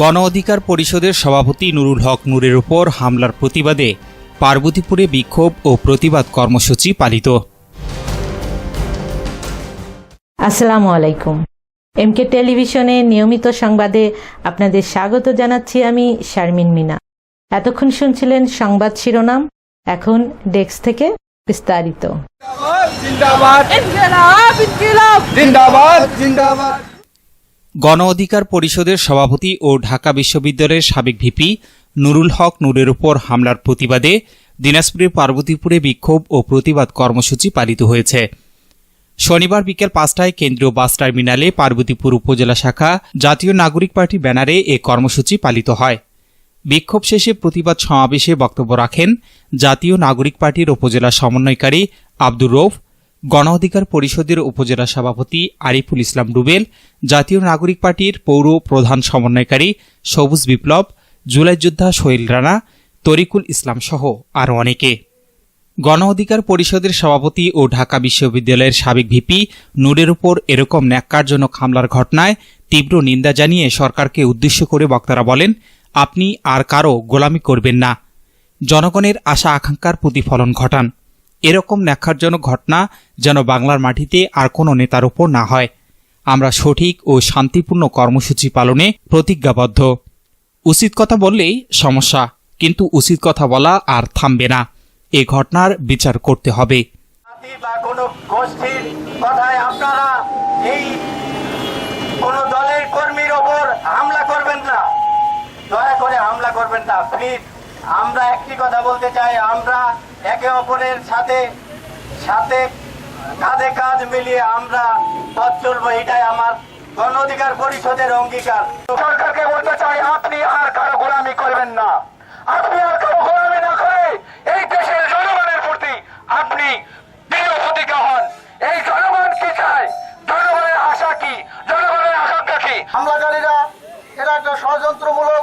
গণ অধিকার পরিষদের সভাপতি নুরুল হক নূরের উপর হামলার প্রতিবাদে পার্বতীপুরে বিক্ষোভ ও প্রতিবাদ কর্মসূচি পালিত। আসসালামু আলাইকুম। এমকে টেলিভিশনে নিয়মিত সংবাদে আপনাদের স্বাগত জানাচ্ছি আমি শারমিন মিনা। এতক্ষণ শুনছিলেন সংবাদ শিরোনাম এখন ডেস্ক থেকে বিস্তারিত। জিন্দাবাদ। জিন্দাবাদ জিন্দাবাদ। গণ অধিকার পরিষদের সভাপতি ও ঢাকা বিশ্ববিদ্যালয়ের সাবেক ভিপি নুরুল হক নূরের উপর হামলার প্রতিবাদে দিনাজপুরের পার্বতীপুরে বিক্ষোভ ও প্রতিবাদ কর্মসূচি পালিত হয়েছে। শনিবার বিকেল পাঁচটায় কেন্দ্রীয় বাস টার্মিনালে পার্বতীপুর উপজেলা শাখা জাতীয় নাগরিক পার্টি ব্যানারে এ কর্মসূচি পালিত হয়। বিক্ষোভ শেষে প্রতিবাদ সমাবেশে বক্তব্য রাখেন জাতীয় নাগরিক পার্টির উপজেলা সমন্বয়কারী আব্দুর রৌফ গণ অধিকার পরিষদের উপজেলা সভাপতি আরিফুল ইসলাম রুবেল জাতীয় নাগরিক পার্টির পৌর প্রধান সমন্বয়কারী সবুজ বিপ্লব, জুলাই যোদ্ধা সোহেল রানা, তরিকুল ইসলাম সহ আরও অনেকে। গণ অধিকার পরিষদের সভাপতি ও ঢাকা বিশ্ববিদ্যালয়ের সাবেক ভিপি নূরের উপর এরকম ন্যাক্কারজনক হামলার ঘটনায় তীব্র নিন্দা জানিয়ে সরকারকে উদ্দেশ্য করে বক্তারা বলেন, আপনি আর কারও গোলামি করবেন না। জনগণের আশা আকাঙ্ক্ষার প্রতিফলন ঘটান। এরকম ন্যাক্কারজনক ঘটনা যেন বাংলার মাটিতে আর কোনো নেতার ওপর না হয়। আমরা সঠিক ও শান্তিপূর্ণ কর্মসূচি পালনে প্রতিজ্ঞাবদ্ধ। উচিত কথা বললেই সমস্যা, কিন্তু উচিত কথা বলা আর থামবে না। এ ঘটনার বিচার করতে হবে। আমরা একটি কথা বলতে চাই, আমরা একে অপরের সাথে সাথে কাঁধে কাঁধ মিলিয়ে আমরা পথ চলবো এটাই আমার গণ অধিকার পরিষদের অঙ্গীকার। সরকারকে বলতে চাই আপনি আর কারও গোলামি করবেন না। আপনি আর কারও গোলামি না করে এই দেশের জনগণের প্রতি আপনি দৃঢ় প্রতিজ্ঞা হন। এই জনগণ কি চায়? জনগণের আশা কি? জনগণের আকাঙ্ক্ষা কি? হামলাকারীরা এরা একটা ষড়যন্ত্রমূলক।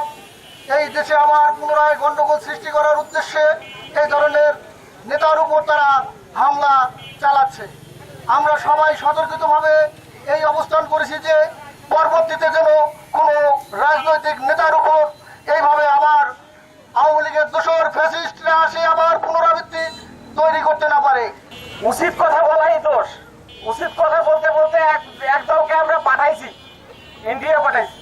এই দেশে আমার পুনরায় গন্ডগোল সৃষ্টি করার উদ্দেশ্যে এই ধরনের নেতার উপর তারা হামলা চালাচ্ছে। আমরা সবাই সতর্কিতভাবে এই অবস্থান করেছি যে, পরবর্তীতে যেন কোনো রাজনৈতিক নেতার উপর এইভাবে আবার আওয়ামী লীগের দোসর ফ্যাসিস্টরা আসে আবার পুনরাবৃত্তি তৈরি করতে না পারে। উচিত কথা বলাই দোষ। উচিত কথা বলতে বলতে এক দলকে আমরা পাঠাইছি ইন্ডিয়া পাঠাইছি।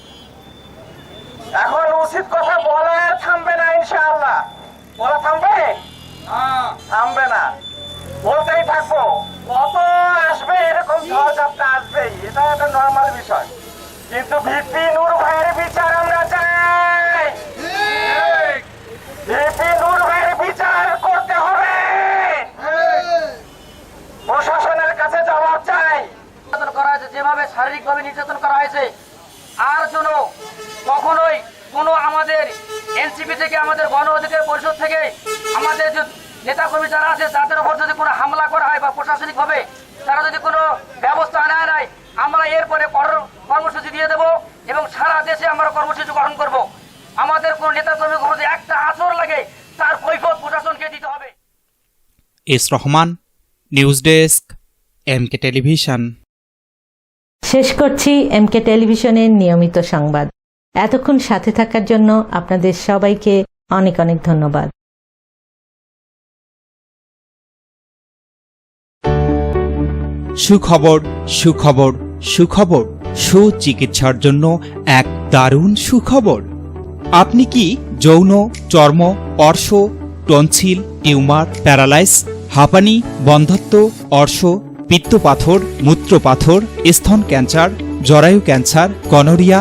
এখন উচিত কথা বলা থামবে না ইনশাআল্লাহ। বলা থামবে? থামবে না। বলতেই থাকব। কত আসবে এরকম ঝড়ঝাপটা আসবেই। এটা একটা নর্মাল বিষয়। কিন্তু ভিপি নূর ভাইয়ের বিচার আমরা চাই। ভিপি নূর ভাইয়ের বিচার করতে হবে। প্রশাসনের কাছে জবাব চাই। নির্যাতন করা হয়েছে। যেভাবে শারীরিকভাবে নির্যাতন করা হয়েছে আর যেন কখনোই কোনো আমাদের এনসিপি থেকে আমাদের গণ অধিকার পরিষদ থেকে আমাদের যে নেতাকর্মী যারা আছে তাদের উপর যদি কোনো হামলা করা হয় বা প্রশাসনিকভাবে তারা যদি কোনো ব্যবস্থা নেয় নাই আমরা এরপরে কঠোর কর্মসূচি দিয়ে দেব এবং সারা দেশে আমরা কর্মসূচি গ্রহণ করব। আমাদের কোনো নেতাকর্মীর উপর যদি একটা আচর লাগে তার কৈফত প্রশাসনকে দিতে হবে। S Rahman news desk MK television. শেষ করছি এম কে টেলিভিশনের নিয়মিত সংবাদ। এতক্ষণ সাথে থাকার জন্য আপনাদের সবাইকে অনেক অনেক ধন্যবাদ। সুখবর সুখবর সুখবর, সুচিকিৎসার জন্য এক দারুণ সুখবর। আপনি কি যৌন, চর্ম, অর্শ, টনসিল, টিউমার, প্যারালাইস, হাঁপানি, বন্ধত্ব, অর্শ, পিত্তপাথর, মূত্রপাথর, স্তন ক্যান্সার, জরায়ু ক্যান্সার গনোরিয়া